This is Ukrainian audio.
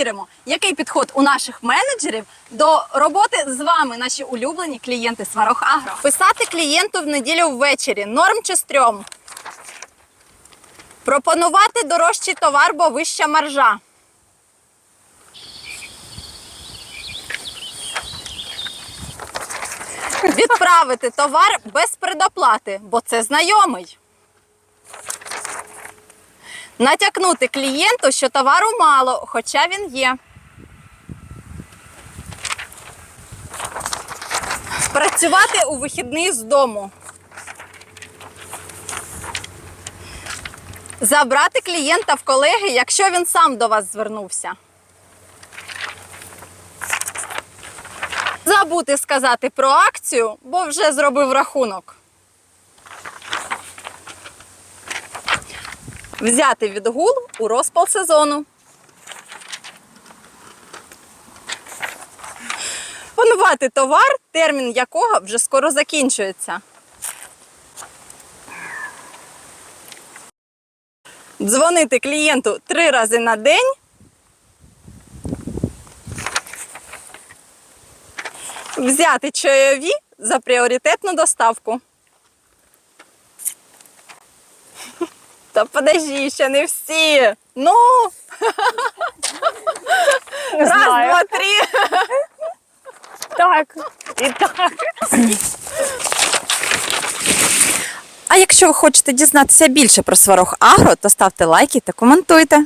Перевіримо, який підход у наших менеджерів до роботи з вами, наші улюблені клієнти Сварог Агро. Писати клієнту в неділю ввечері. Норм чи стрьом? Пропонувати дорожчий товар, бо вища маржа. Відправити товар без предоплати, бо це знайомий. Натякнути клієнту, що товару мало, хоча він є. Працювати у вихідний з дому. Забрати клієнта в колеги, якщо він сам до вас звернувся. Забути сказати про акцію, бо вже зробив рахунок. Взяти відгул у розпал сезону. Панувати товар, термін якого вже скоро закінчується. Дзвонити клієнту три рази на день. Взяти чайові за пріоритетну доставку. Та подожди, ще не всі. Ну. Раз, знаю. два, три. Так, і так. А якщо ви хочете дізнатися більше про Сварог Агро, то ставте лайки та коментуйте.